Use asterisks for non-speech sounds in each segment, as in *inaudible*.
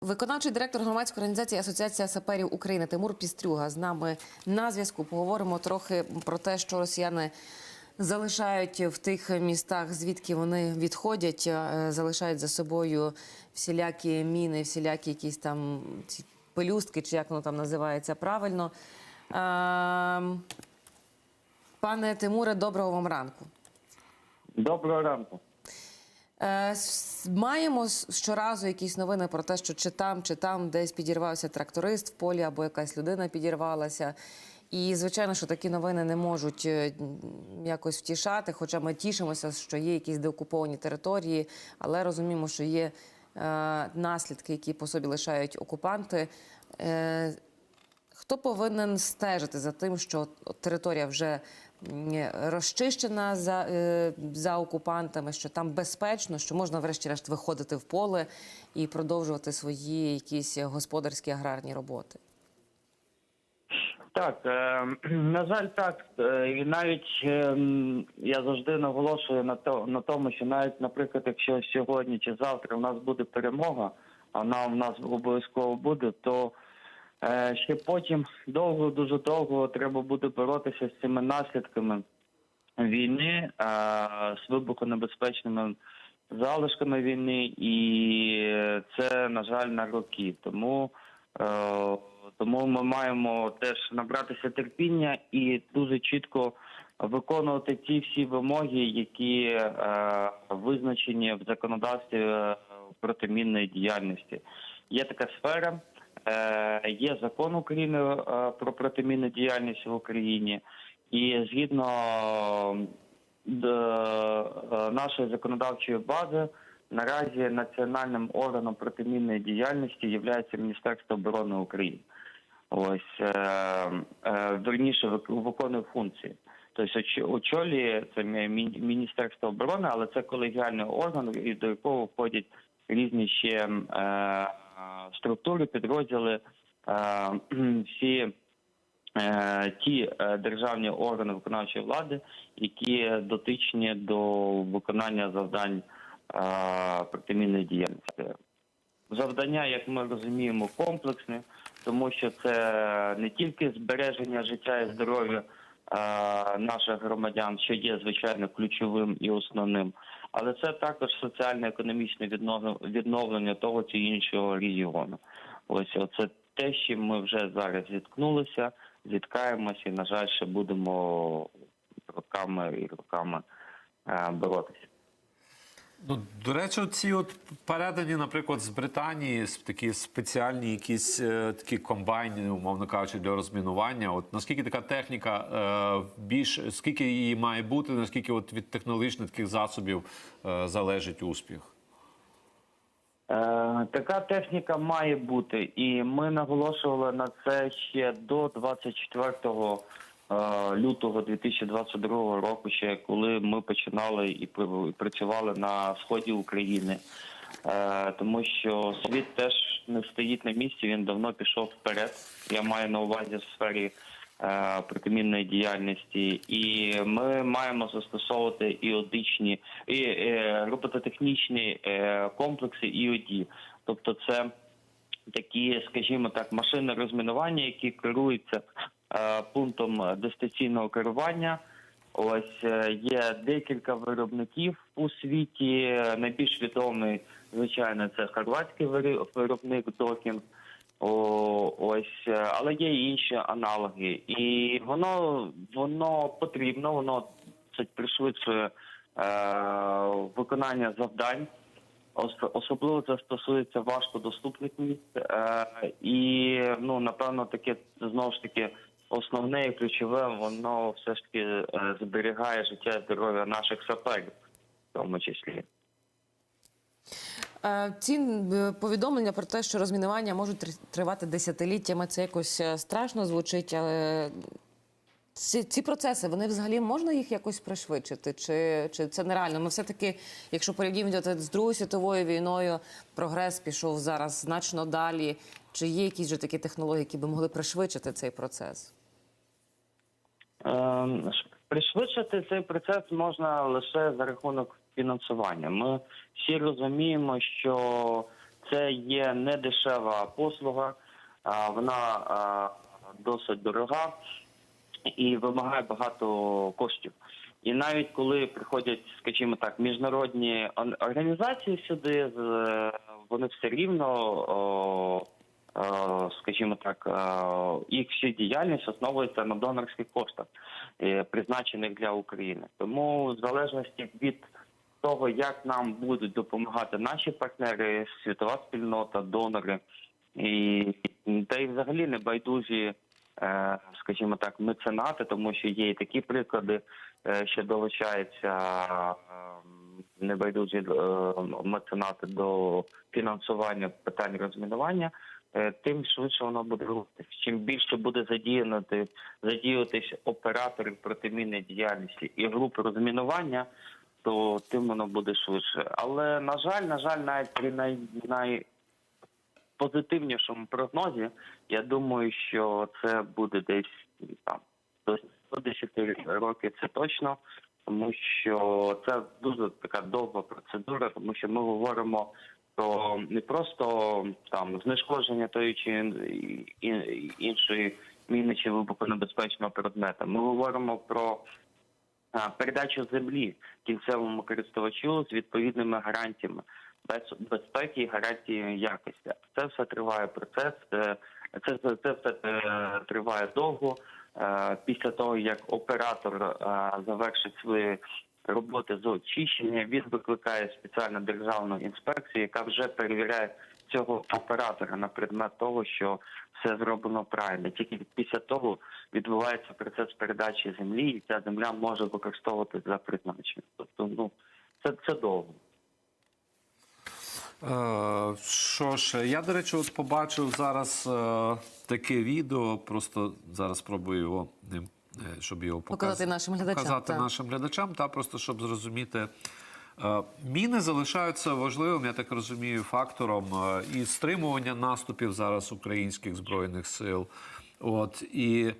Виконавчий директор громадської організації Асоціація саперів України Тимур Пістрюга з нами на зв'язку. Поговоримо трохи про те, що росіяни залишають в тих містах, звідки вони відходять, е, залишають за собою всілякі міни, всілякі якісь там ці пелюстки, чи як воно там називається правильно. Ем, Пане Тимуре, доброго вам ранку. Доброго ранку. Е, Маємо щоразу якісь новини про те, що чи там, чи там десь підірвався тракторист в полі або якась людина підірвалася. І звичайно, що такі новини не можуть е, якось втішати, хоча ми тішимося, що є якісь деокуповані території, але розуміємо, що є е, наслідки, які по собі лишають окупанти. Е, Хто повинен стежити за тим, що територія вже розчищена за, е, за окупантами, що там безпечно, що можна врешті-решт виходити в поле і продовжувати свої якісь господарські аграрні роботи? Так, е, *clears throat* на жаль, так. Е, і навіть е, я завжди наголошую на то на тому, що навіть, наприклад, якщо сьогодні чи завтра у нас буде перемога, вона в нас обов'язково буде, то е, ще потім довго, дуже довго треба буде боротися з цими наслідками війни, е, з вибухонебезпечними залишками війни, і це, на жаль, на роки. Тому Е, Тому ми маємо теж набратися терпіння і дуже чітко виконувати ті всі вимоги, які визначені в законодавстві протимінної діяльності. Є така сфера, є закон України е, про протимінну діяльність в Україні, і згідно е, е, нашої законодавчої бази. Наразі національним органом протимінної діяльності є Міністерство оборони України. Ось е, е, верніше виконує функції. Тобто оч- очолює це мі- мі- Міністерство оборони, але це колегіальний орган, до якого входять різні ще структури, підрозділи, *clears throat* всі е, ті е, державні органи виконавчої влади, які дотичні до виконання завдань протимінної діяльності. Завдання, як ми розуміємо, комплексне, тому що це не тільки збереження життя і здоров'я наших громадян, що є звичайно ключовим і основним, але це також соціально-економічне відновлення того чи іншого регіону. Ось це те, з чим ми вже зараз зіткнулися, зіткаємося і, на жаль, ще будемо роками і роками е, боротися. Ну, до речі, ці от передані, наприклад, з Британії такі спеціальні якісь е, такі комбайни, умовно кажучи, для розмінування. От наскільки така техніка е, більш скільки її має бути, наскільки от від технологічних таких засобів е, залежить успіх? Е, така техніка має бути, і ми наголошували на це ще до 24 е, лютого 2022 року, ще коли ми починали і пр- працювали на сході України. Е, тому що світ теж не стоїть на місці, він давно пішов вперед. Я маю на увазі в сфері е, протимінної діяльності, і ми маємо застосовувати іодичні і е, робототехнічні комплекси іоді. Тобто, це такі, скажімо так, машини розмінування, які керуються пунктом дистанційного керування. Ось е, є декілька виробників у світі. Найбільш відомий, звичайно, це хорватський виробник Докінг. О, ось, е, але є і інші аналоги, і воно воно потрібно, воно це пришвидшує е, виконання завдань. Ос- Особливо це стосується важкодоступних місць, е, і ну напевно таке знову ж таки основне і ключове, воно все ж таки е, зберігає життя і здоров'я наших саперів, в тому числі. Е, Ці е, повідомлення про те, що розмінування можуть тривати десятиліттями, це якось страшно звучить, але ці, ці процеси, вони взагалі можна їх якось пришвидшити? Чи, чи це нереально? Ми все-таки, якщо порівнювати з Другою світовою війною, прогрес пішов зараз значно далі. Чи є якісь же такі технології, які би могли пришвидшити цей процес? Ем, Пришвидшити цей процес можна лише за рахунок фінансування. Ми всі розуміємо, що це є не дешева послуга, вона досить дорога і вимагає багато коштів. І навіть коли приходять, скажімо так, міжнародні організації сюди, вони все рівно, скажімо так, о, їх всі діяльність основується на донорських коштах, е, призначених для України. Тому в залежності від того, як нам будуть допомагати наші партнери, світова спільнота, донори, і та й взагалі не байдужі, е, скажімо так, меценати, тому що є і такі приклади, е, що долучаються е, небайдужі е, меценати до фінансування питань розмінування. Е, Тим швидше воно буде рухатись. Чим більше буде задіятись операторів протимінної діяльності і груп розмінування, то тим воно буде швидше. Але на жаль, на жаль, навіть при най, най прогнозі, я думаю, що це буде десь там до 10 років. Це точно, тому що це дуже така довга процедура, тому що ми говоримо про не просто там знешкодження тої чи ін- ін- іншої міни чи вибухонебезпечного предмета. Ми говоримо про передачу землі кінцевому користувачу з відповідними гарантіями без- безпеки і гарантії якості. Це все триває процес. е, Це, це, все е, триває довго. Е, Після того як оператор завершить свої роботи з очищення, він викликає спеціальну державну інспекцію, яка вже перевіряє цього оператора на предмет того, що все зроблено правильно. Тільки після того відбувається процес передачі землі, і ця земля може використовуватися за призначенням. Тобто, ну це, це довго. Е, Що ж, я, до речі, от побачив зараз е, таке відео, просто зараз спробую його, щоб його Показати нашим глядачам, Показати так. нашим глядачам, та просто щоб зрозуміти. Е, Міни залишаються важливим, я так розумію, фактором е, і стримування наступів зараз українських збройних сил. От і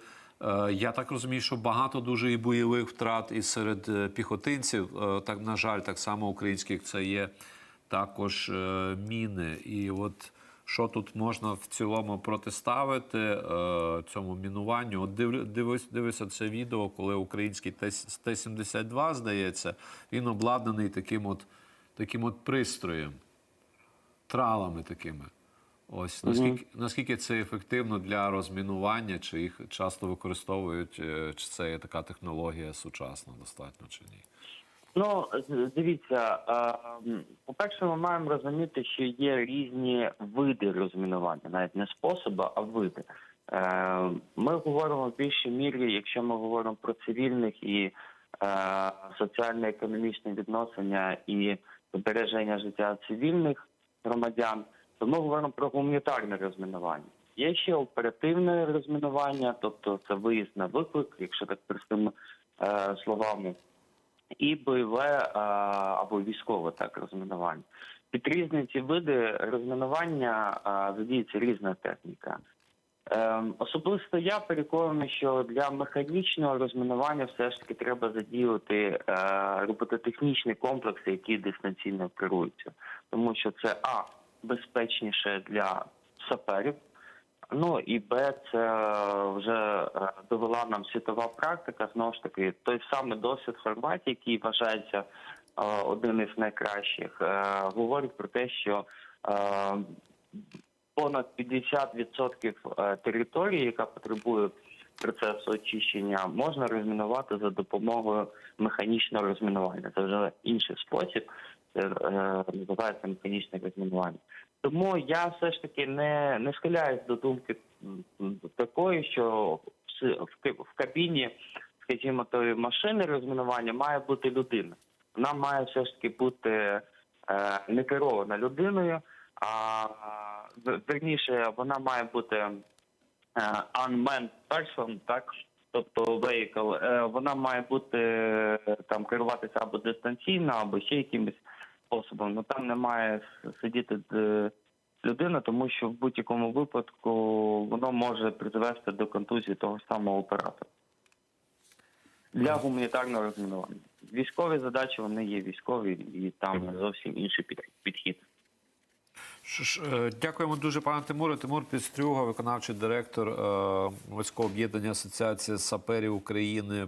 е, я так розумію, що багато дуже і бойових втрат і серед е, піхотинців. е, Так на жаль, так само українських це є також е, міни. І от що тут можна в цілому протиставити е, цьому мінуванню? От див, дивись, дивися це відео, коли український Т- Т-72, здається, він обладнаний таким от, таким от пристроєм, тралами такими. Ось наскільки, наскільки це ефективно для розмінування, чи їх часто використовують, е, чи це є така технологія сучасна достатньо чи ні? Ну, дивіться, е, по-перше, ми маємо розуміти, що є різні види розмінування, навіть не способи, а види. Е, Ми говоримо в більшій мірі, якщо ми говоримо про цивільних і е, соціально-економічні відносини і збереження життя цивільних громадян, то ми говоримо про гуманітарне розмінування. Є ще оперативне розмінування, тобто це виїзд на виклик, якщо так простими е, словами і бойове або військове так розмінування. Під різні ці види розмінування задіється різна техніка. Ем, особисто я переконаний, що для механічного розмінування все ж таки треба задіяти е, робототехнічні комплекси, які дистанційно керуються, тому що це а безпечніше для саперів. Ну і Б, це вже е, довела нам світова практика. Знову ж таки, той самий досвід Хорватії, який вважається е, один із найкращих, е, говорить про те, що понад 50% е, території, яка потребує процесу очищення, можна розмінувати за допомогою механічного розмінування. Це вже інший спосіб. Це називається механічне розмінування. Тому я все ж таки не, не схиляюсь до думки такої, що в, кабіні, скажімо, тої машини розмінування має бути людина. Вона має все ж таки бути е, не керована людиною, а верніше вона має бути е, unmanned person, так? Тобто vehicle, е, вона має бути е, там керуватися або дистанційно, або ще якимось способом. Ну там не має сидіти е, людина, тому що в будь-якому випадку воно може призвести до контузії того самого оператора. Для гуманітарного розмінування. Військові задачі вони є військові, і там зовсім інший підхід. Е, дякуємо дуже, пане Тимуре. Тимур Пістрюга, виконавчий директор е, морського об'єднання Асоціації саперів України.